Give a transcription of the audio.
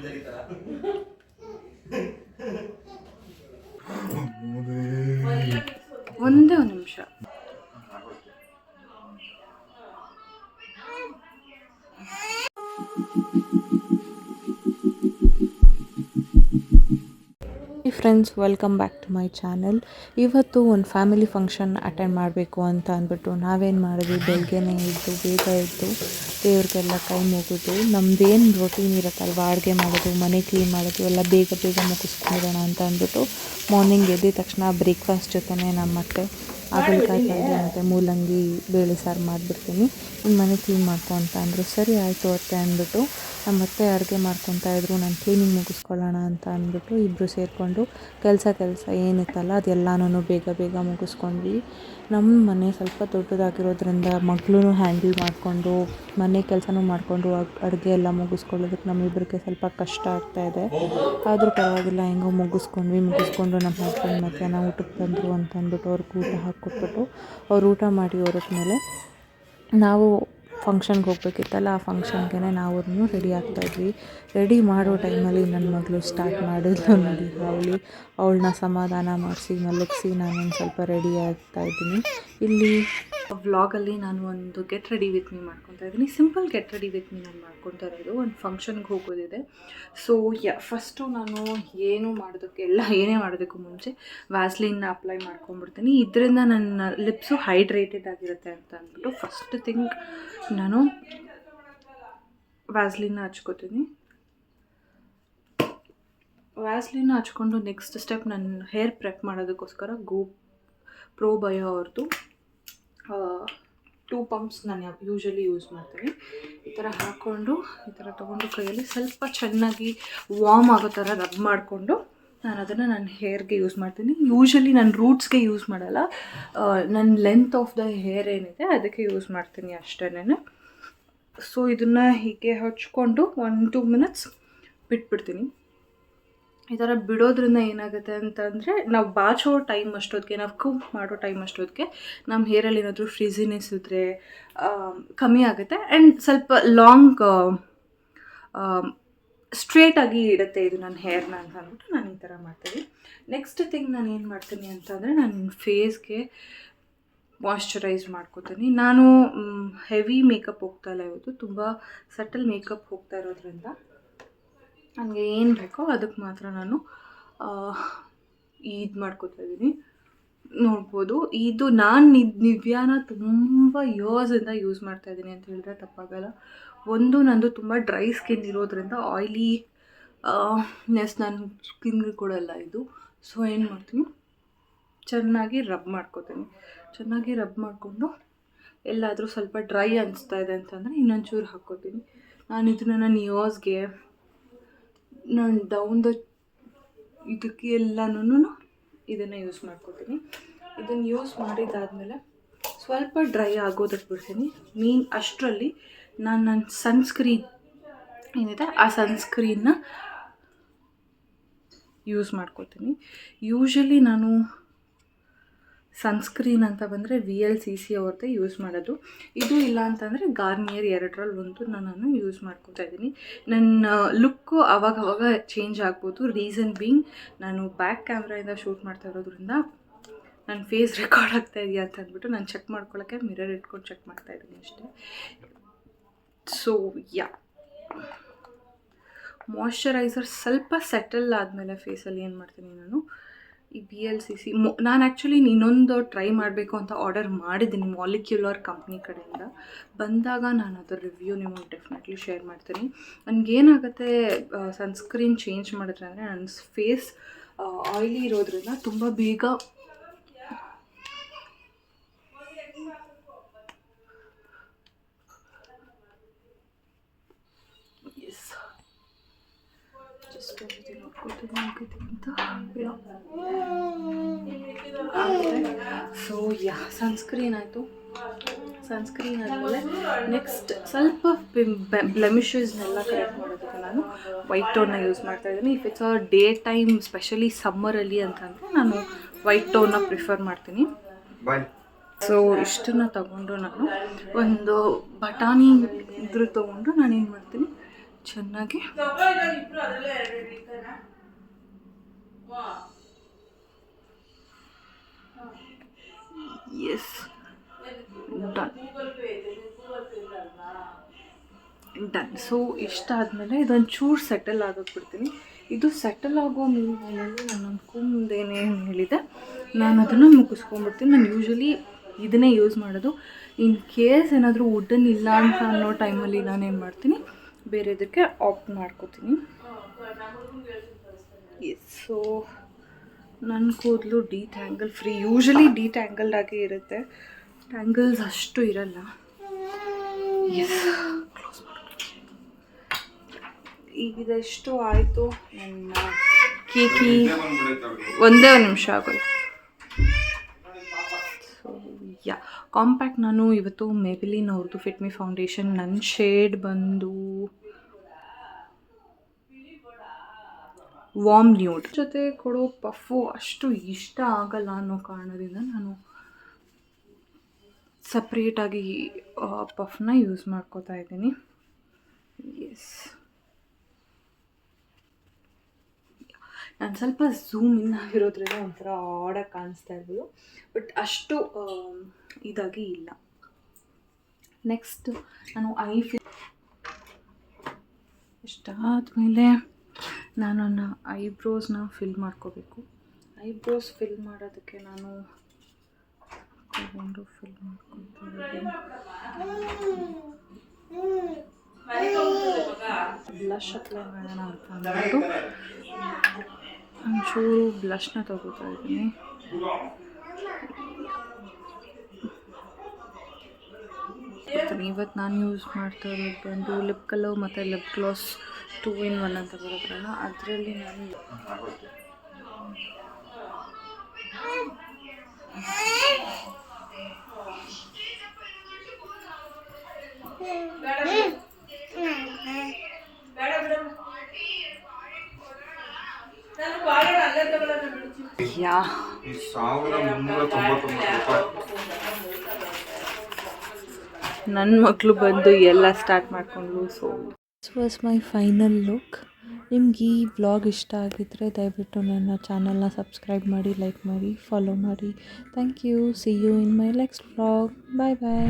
Poojary Friends welcome back to my channel ಇವತ್ತು ಒಂದು family function attend ಮಾಡಬೇಕು ಅಂತ ಅಂದ್ಬಿಟ್ಟು ನಾವೇನು ಮಾಡಿದ್ವಿ? ಬೆಳಗ್ಗೆನೇ ಇದ್ದು ಬೇಗ ಇದ್ದು ದೇವ್ರಿಗೆಲ್ಲ ಕೈ ಮುಗಿದು ನಮ್ಮದೇನು ರೊಟೀನ್ ಇರುತ್ತಲ್ವ? ಅಡುಗೆ ಮಾಡೋದು, ಮನೆ ಕ್ಲೀನ್ ಮಾಡೋದು, ಎಲ್ಲ ಬೇಗ ಬೇಗ ಮುಗಿಸ್ಕೊಂಡಿರೋಣ ಅಂತ ಅಂದ್ಬಿಟ್ಟು ಮಾರ್ನಿಂಗ್ ಎದ್ದಿದ ತಕ್ಷಣ ಬ್ರೇಕ್ಫಾಸ್ಟ್ ಜೊತೆನೇ ನಮ್ಮ ಮತ್ತೆ ಹಾಗಲಕಾಯಿ ಪಲ್ಯ ಮತ್ತು ಮೂಲಂಗಿ, ಬೇಳೆ ಸಾರು ಮಾಡಿಬಿಡ್ತೀನಿ. ಇನ್ನು ಮನೆ ಕ್ಲೀನ್ ಮಾಡ್ಕೊ ಅಂತ ಅಂದರು, ಸರಿ, ಆಯಿತು ಅತ್ತೆ, ಅಂದ್ಬಿಟ್ಟು ನಮ್ಮ ಅತ್ತೆ ಅಡುಗೆ ಮಾಡ್ಕೊತಾ ಇದ್ರು, ನಾನು ಕ್ಲೀನಿಂಗ್ ಮುಗಿಸ್ಕೊಳ್ಳೋಣ ಅಂತ ಅಂದ್ಬಿಟ್ಟು ಇಬ್ಬರು ಸೇರಿಕೊಂಡು ಕೆಲಸ ಕೆಲಸ ಏನಿತ್ತಲ್ಲ ಅದೆಲ್ಲನೂ ಬೇಗ ಬೇಗ ಮುಗಿಸ್ಕೊಂಡ್ವಿ. ನಮ್ಮ ಮನೆ ಸ್ವಲ್ಪ ದೊಡ್ಡದಾಗಿರೋದ್ರಿಂದ ಮಗಳೂ ಹ್ಯಾಂಡಲ್ ಮಾಡಿಕೊಂಡು, ಮನೆ ಕೆಲಸನೂ ಮಾಡಿಕೊಂಡು ಅಡುಗೆ ಎಲ್ಲ ಮುಗಿಸ್ಕೊಳ್ಳೋದಕ್ಕೆ ನಮ್ಮಿಬ್ಬರಿಗೆ ಸ್ವಲ್ಪ ಕಷ್ಟ ಆಗ್ತಾ ಇದೆ. ಆದರೂ ಪರವಾಗಿಲ್ಲ, ಹೆಂಗೋ ಮುಗಿಸ್ಕೊಂಡ್ವಿ, ಮುಗಿಸ್ಕೊಂಡು ನಮ್ಮ ಹಸ್ಬೆಂಡ್ ಮಧ್ಯಾಹ್ನ ಊಟಕ್ಕೆ ಬಂದರು ಅಂತ ಅಂದ್ಬಿಟ್ಟು ಅವ್ರಿಗೆ ಊಟ ಹಾಕ್ಕೊಟ್ಬಿಟ್ಟು ಅವ್ರು ಊಟ ಮಾಡಿ ಹೊರಟ್ಮೇಲೆ ನಾವು ಫಂಕ್ಷನ್ಗೆ ಹೋಗ್ಬೇಕಿತ್ತಲ್ಲ, ಆ ಫಂಕ್ಷನ್ಗೆ ನಾವು ರೆಡಿ ಆಗ್ತಾಯಿದ್ವಿ ರೆಡಿ ಮಾಡೋ ಟೈಮಲ್ಲಿ ನನ್ನ ಮಗಳು ಸ್ಟಾರ್ಟ್ ಮಾಡಿದ್ಲು ನೋಡಿ, ಅವಳಿ, ಅವಳನ್ನ ಸಮಾಧಾನ ಮಾಡಿಸಿ, ಮಲಗಿಸಿ ನಾನೊಂದು ಸ್ವಲ್ಪ ರೆಡಿ ಆಗ್ತಾಯಿದ್ದೀನಿ ಇಲ್ಲಿ ವ್ಲಾಗಲ್ಲಿ ನಾನು ಒಂದು ಗೆಟ್ ರೆಡಿ ವಿತ್ ಮೀ ಮಾಡ್ಕೊತಾ ಇದ್ದೀನಿ. Simple get ready with me ನಾನು ಮಾಡ್ಕೊತಾ ಇರೋದು. ಒಂದು ಫಂಕ್ಷನ್ಗೆ ಹೋಗೋದಿದೆ. ಸೊ ಯ ಫಸ್ಟು ನಾನು ಏನು ಮಾಡೋದಕ್ಕೆ ಎಲ್ಲ ಏನೇ ಮಾಡೋದಕ್ಕೂ ಮುಂಚೆ ವ್ಯಾಸ್ಲಿನ್ನ ಅಪ್ಲೈ ಮಾಡ್ಕೊಂಡ್ಬಿಡ್ತೀನಿ. ಇದರಿಂದ ನನ್ನ ಲಿಪ್ಸು ಹೈಡ್ರೇಟೆಡ್ ಆಗಿರುತ್ತೆ ಅಂತ ಅಂದ್ಬಿಟ್ಟು ಫಸ್ಟ್ ಥಿಂಗ್ ನಾನು ವ್ಯಾಸ್ಲಿನ್ನ ಹಚ್ಕೋತೀನಿ. ವ್ಯಾಸ್ಲಿನ್ನ ಹಚ್ಕೊಂಡು ನೆಕ್ಸ್ಟ್ ಸ್ಟೆಪ್ ನನ್ನ ಹೇರ್ ಪ್ರೆಪ್ ಮಾಡೋದಕ್ಕೋಸ್ಕರ ಗೋ ಪ್ರೋ ಬಯೋ ಅವ್ರದ್ದು ಟೂ ಪಂಪ್ಸ್ ನಾನು ಯೂಶಲಿ ಯೂಸ್ ಮಾಡ್ತೀನಿ. ಈ ಥರ ಹಾಕ್ಕೊಂಡು ಈ ಥರ ತೊಗೊಂಡು ಕೈಯಲ್ಲಿ ಸ್ವಲ್ಪ ಚೆನ್ನಾಗಿ ವಾರ್ಮ್ ಆಗೋ ಥರ ರಬ್ ಮಾಡಿಕೊಂಡು ನಾನು ಅದನ್ನು ನನ್ನ ಹೇರ್ಗೆ ಯೂಸ್ ಮಾಡ್ತೀನಿ. ಯೂಶಲಿ ನಾನು ರೂಟ್ಸ್ಗೆ ಯೂಸ್ ಮಾಡಲ್ಲ. ನನ್ನ ಲೆಂತ್ ಆಫ್ ದ ಹೇರ್ ಏನಿದೆ ಅದಕ್ಕೆ ಯೂಸ್ ಮಾಡ್ತೀನಿ ಅಷ್ಟೇನೆ ಸೊ ಇದನ್ನು ಹೀಗೆ ಹಚ್ಕೊಂಡು ಒನ್ ಟೂ ಮಿನಿಟ್ಸ್ ಬಿಟ್ಬಿಡ್ತೀನಿ. ಈ ಥರ ಬಿಡೋದ್ರಿಂದ ಏನಾಗುತ್ತೆ ಅಂತಂದರೆ ನಾವು ಬಾಚೋ ಟೈಮ್ ಅಷ್ಟೊತ್ತಿಗೆ ನಾವು ಕುಕ್ ಮಾಡೋ ಟೈಮ್ ಅಷ್ಟೊತ್ತಿಗೆ ನಮ್ಮ ಹೇರಲ್ಲಿ ಏನಾದರೂ ಫ್ರಿಝಿನೆಸ್ ಇದ್ದರೆ ಕಮ್ಮಿ ಆಗುತ್ತೆ. ಆ್ಯಂಡ್ ಸ್ವಲ್ಪ ಲಾಂಗ್ ಸ್ಟ್ರೇಟಾಗಿ ಇಡುತ್ತೆ ಇದು ನನ್ನ ಹೇರ್ನ ಅಂತ ಅಂದ್ಬಿಟ್ಟು ನಾನು ಈ ಥರ ಮಾಡ್ತೀನಿ. ನೆಕ್ಸ್ಟ್ ಥಿಂಗ್ ನಾನು ಏನು ಮಾಡ್ತೀನಿ ಅಂತಂದರೆ ನನ್ನ ಫೇಸ್ಗೆ ಮಾಯಶ್ಚರೈಸ್ ಮಾಡ್ಕೋತೀನಿ. ನಾನು ಹೆವಿ ಮೇಕಪ್ ಹೋಗ್ತಾ ಇಲ್ಲ ಇವತ್ತು. ತುಂಬ ಸಟಲ್ ಮೇಕಪ್ ಹೋಗ್ತಾ ಇರೋದ್ರಿಂದ. ನನಗೆ ಏನು ಬೇಕೋ ಅದಕ್ಕೆ ಮಾತ್ರ ನಾನು ಇದು ಮಾಡ್ಕೋತಾ ಇದ್ದೀನಿ ನೋಡ್ಬೋದು. ಇದು ನಾನು ನಿವ್ಯಾನ ತುಂಬ ಇಯರ್ಸಿಂದ ಯೂಸ್ ಮಾಡ್ತಾ ಇದ್ದೀನಿ ಅಂತ ಹೇಳಿದ್ರೆ ತಪ್ಪಾಗಲ್ಲ. ಒಂದು ನಂದು ತುಂಬ ಡ್ರೈ ಸ್ಕಿನ್ ಇರೋದ್ರಿಂದ ಆಯ್ಲಿ ನೆಸ್ ನನ್ನ ಸ್ಕಿನ್ಗೆ ಕೊಡಲ್ಲ ಇದು. ಸೊ ಏನು ಮಾಡ್ತೀನಿ? ಚೆನ್ನಾಗಿ ರಬ್ ಮಾಡ್ಕೋತೀನಿ. ಚೆನ್ನಾಗಿ ರಬ್ ಮಾಡಿಕೊಂಡು ಎಲ್ಲಾದರೂ ಸ್ವಲ್ಪ ಡ್ರೈ ಅನಿಸ್ತಾ ಇದೆ ಅಂತಂದರೆ ಇನ್ನೊಂಚೂರು ಹಾಕ್ಕೋತೀನಿ. ನಾನು ಇದನ್ನು ನನ್ನ ಇಯರ್ಸ್ಗೆ ನಾನು ಡೌನ್ ದ ಇದಕ್ಕೆ ಎಲ್ಲನೂ ಇದನ್ನು ಯೂಸ್ ಮಾಡ್ಕೊತೀನಿ. ಇದನ್ನು ಯೂಸ್ ಮಾಡಿದ್ದಾದಮೇಲೆ ಸ್ವಲ್ಪ ಡ್ರೈ ಆಗೋದಕ್ಕೆ ಬಿಡ್ತೀನಿ. ಮೀನ್ ಅಷ್ಟರಲ್ಲಿ ನಾನು ನನ್ನ ಸನ್ಸ್ಕ್ರೀನ್ ಏನಿದೆ ಆ ಸನ್ಸ್ಕ್ರೀನ್ನ ಯೂಸ್ ಮಾಡ್ಕೊತೀನಿ. ಯೂಶಲಿ ನಾನು ಸನ್ಸ್ಕ್ರೀನ್ ಅಂತ ಬಂದರೆ ವಿ ಎಲ್ ಸಿ ಸಿ ಅವ್ರದ್ದೇ ಯೂಸ್ ಮಾಡೋದು. ಇದು ಇಲ್ಲ ಅಂತಂದರೆ ಗಾರ್ನಿಯರ್ ಎರಡರಲ್ಲಿ ಒಂದು ನಾನು ಯೂಸ್ ಮಾಡ್ಕೊತಾ ಇದ್ದೀನಿ. ನನ್ನ ಲುಕ್ಕು ಅವಾಗ ಅವಾಗ ಚೇಂಜ್ ಆಗ್ಬೋದು. ರೀಸನ್ ಬೀಂಗ್ ನಾನು ಬ್ಯಾಕ್ ಕ್ಯಾಮ್ರಾಯಿಂದ ಶೂಟ್ ಮಾಡ್ತಾ ಇರೋದ್ರಿಂದ ನನ್ನ ಫೇಸ್ ರೆಕಾರ್ಡ್ ಆಗ್ತಾ ಇದೆಯಾ ಅಂತ ಅಂದ್ಬಿಟ್ಟು ನಾನು ಚೆಕ್ ಮಾಡ್ಕೊಳ್ಳೋಕ್ಕೆ ಮಿರರ್ ಇಟ್ಕೊಂಡು ಚೆಕ್ ಮಾಡ್ತಾ ಇದ್ದೀನಿ ಅಷ್ಟೇ. ಸೊ ಯಾ ಮಾಯಶ್ಚರೈಸರ್ ಸ್ವಲ್ಪ ಸೆಟಲ್ ಆದಮೇಲೆ ಫೇಸಲ್ಲಿ ಏನು ಮಾಡ್ತೀನಿ ನಾನು? ಈ ಬಿ ಎಲ್ ಸಿ ಸಿ ನಾನು ಆ್ಯಕ್ಚುಲಿ ಇನ್ನೊಂದು ಟ್ರೈ ಮಾಡಬೇಕು ಅಂತ ಆರ್ಡರ್ ಮಾಡಿದ್ದೀನಿ ಮಾಲಿಕ್ಯುಲರ್ ಕಂಪ್ನಿ ಕಡೆಯಿಂದ. ಬಂದಾಗ ನಾನು ಅದರ ರಿವ್ಯೂ ನಿಮಗೆ ಡೆಫಿನೆಟ್ಲಿ ಶೇರ್ ಮಾಡ್ತೀನಿ. ನನಗೇನಾಗುತ್ತೆ ಸನ್ಸ್ಕ್ರೀನ್ ಚೇಂಜ್ ಮಾಡಿದ್ರೆ ಅಂದರೆ ನನ್ನ ಫೇಸ್ ಆಯ್ಲಿ ಇರೋದ್ರಿಂದ ತುಂಬ ಬೇಗ ಎಸ್ ನೋಡ್ಕೊತೀನಿ ಆಗಿದೆ ಸೊ ಯಾ ಸನ್ಸ್ಕ್ರೀನ್ ಆಯಿತು. ಸನ್ಸ್ಕ್ರೀನ್ ಆದಮೇಲೆ ನೆಕ್ಸ್ಟ್ ಸ್ವಲ್ಪ ಬ್ಲೆಮಿಷಸ್ನೆಲ್ಲ ಕರೆಕ್ಟ್ ಮಾಡೋದಕ್ಕೆ ನಾನು ವೈಟ್ ಟೋನ್ನ ಯೂಸ್ ಮಾಡ್ತಾ ಇದ್ದೀನಿ. If it's a day time specially ಸಮ್ಮರಲ್ಲಿ ಅಂತಂದರೆ ನಾನು ವೈಟ್ ಟೋನ್ನ ಪ್ರಿಫರ್ ಮಾಡ್ತೀನಿ. ಬಾಯ್ ಸೊ ಇಷ್ಟನ್ನು ತಗೊಂಡು ನಾನು ಒಂದು ಬಟಾಣಿ ಇದ್ರ ತೊಗೊಂಡು ನಾನು ಏನು ಮಾಡ್ತೀನಿ? ಚೆನ್ನಾಗಿ ಎಸ್ ಡನ್ ಡನ್ ಸೊ ಇಷ್ಟಾದಮೇಲೆ ಇದೊಂದು ಇದೊಂಚೂರು ಸೆಟಲ್ ಆಗೋಕೆ ಬಿಡ್ತೀನಿ ಇದು ಸೆಟಲ್ ಆಗೋ ಮೀನಲ್ಲಿ ನಾನು ಅಂದ್ಕೊಂಡೇನೆ ಹೇಳಿದೆ. ನಾನು ಅದನ್ನು ಮುಗಿಸ್ಕೊಂಡ್ಬಿಡ್ತೀನಿ. ನಾನು ಯೂಶ್ವಲಿ ಇದನ್ನೇ ಯೂಸ್ ಮಾಡೋದು. ಇನ್ ಕೇಸ್ ಏನಾದರೂ ವುಡನ್ ಇಲ್ಲ ಅಂತ ಅನ್ನೋ ಟೈಮಲ್ಲಿ ನಾನೇನು ಮಾಡ್ತೀನಿ? ಬೇರೆದಕ್ಕೆ ಆಪ್ಟ್ ಮಾಡ್ಕೋತೀನಿ. ಎಸ್ ಸೊ ನನ್ನ ಕೂದಲು detangle free. Usually detangled ಆಗೇ ಇರುತ್ತೆ. ಟ್ಯಾಂಗಲ್ಸ್ ಅಷ್ಟು ಇರಲ್ಲ. ಈಗ ಇದೆಷ್ಟು ಆಯಿತು? ನನ್ನ ಕೀಕಿ. ಒಂದೇ ಒಂದು ನಿಮಿಷ ಆಗೋದು ಯಾ ಕಾಂಪ್ಯಾಕ್ಟ್ ನಾನು ಇವತ್ತು ಮೇಬಿಲಿನ್ ಅವ್ರದ್ದು ಫಿಟ್ ಮಿ ಫೌಂಡೇಶನ್ ನನ್ನ ಶೇಡ್ ಬಂದು ವಾರ್ಮ್ ನ್ಯೂಡ್ ಜೊತೆ ಕೊಡೋ ಪಫು ಅಷ್ಟು ಇಷ್ಟ ಆಗಲ್ಲ ಅನ್ನೋ ಕಾರಣದಿಂದ ನಾನು ಸಪ್ರೇಟಾಗಿ ಪಫ್ನ ಯೂಸ್ ಮಾಡ್ಕೋತಾ ಇದ್ದೀನಿ. ಎಸ್ ನಾನು ಸ್ವಲ್ಪ ಝೂಮ್ ಇನ್ ಆಗಿರೋದ್ರಿಂದ ಒಂಥರ ಆಡಾಗಿ ಕಾಣಿಸ್ತಾ ಇರ್ಬೋದು. ಬಟ್ ಅಷ್ಟು ಇದಾಗಿ ಇಲ್ಲ. ನೆಕ್ಸ್ಟ್ ನಾನು ಐ ಫಿ ಇಷ್ಟಾದಮೇಲೆ ನಾನು ನನ್ನ ಐಬ್ರೋಸ್ನ ಫಿಲ್ ಮಾಡ್ಕೋಬೇಕು. ಐಬ್ರೋಸ್ ಫಿಲ್ ಮಾಡೋದಕ್ಕೆ ನಾನು ತಗೊಂಡು ಫಿಲ್ ಮಾಡ್ಕೊತಾ ಇದ್ದೀನಿ. ಬ್ಲಷ್ ಅಪ್ಲೈ ಮಾಡೋಣ ಅಂತ ಅಂದ್ಬಿಟ್ಟು ಒಂಚೂರು ಬ್ಲಷ್ನ ತಗೋತಾ ಇದ್ದೀನಿ. ಇವತ್ತು ನಾನು ಯೂಸ್ ಮಾಡ್ತಾ ಇರೋದು ಬಂದು ಲಿಪ್ ಕಲರ್ ಮತ್ತು lip gloss two in one ಅಂತ ಬರೋದ್ರಲ್ಲ ಅದರಲ್ಲಿ ನಾನು ಯಾ. ನನ್ನ ಮಕ್ಕಳು ಬಂದು ಎಲ್ಲ ಸ್ಟಾರ್ಟ್ ಮಾಡ್ಕೊಂಡ್ರು so this was my final look ನಿಮ್ಗೆ ಈ ಬ್ಲಾಗ್ ಇಷ್ಟ ಆಗಿದ್ದರೆ ದಯವಿಟ್ಟು ನನ್ನ ಚಾನಲ್ನ ಸಬ್ಸ್ಕ್ರೈಬ್ ಮಾಡಿ ಲೈಕ್ ಮಾಡಿ ಫಾಲೋ ಮಾಡಿ. Thank you see you in my next blog bye bye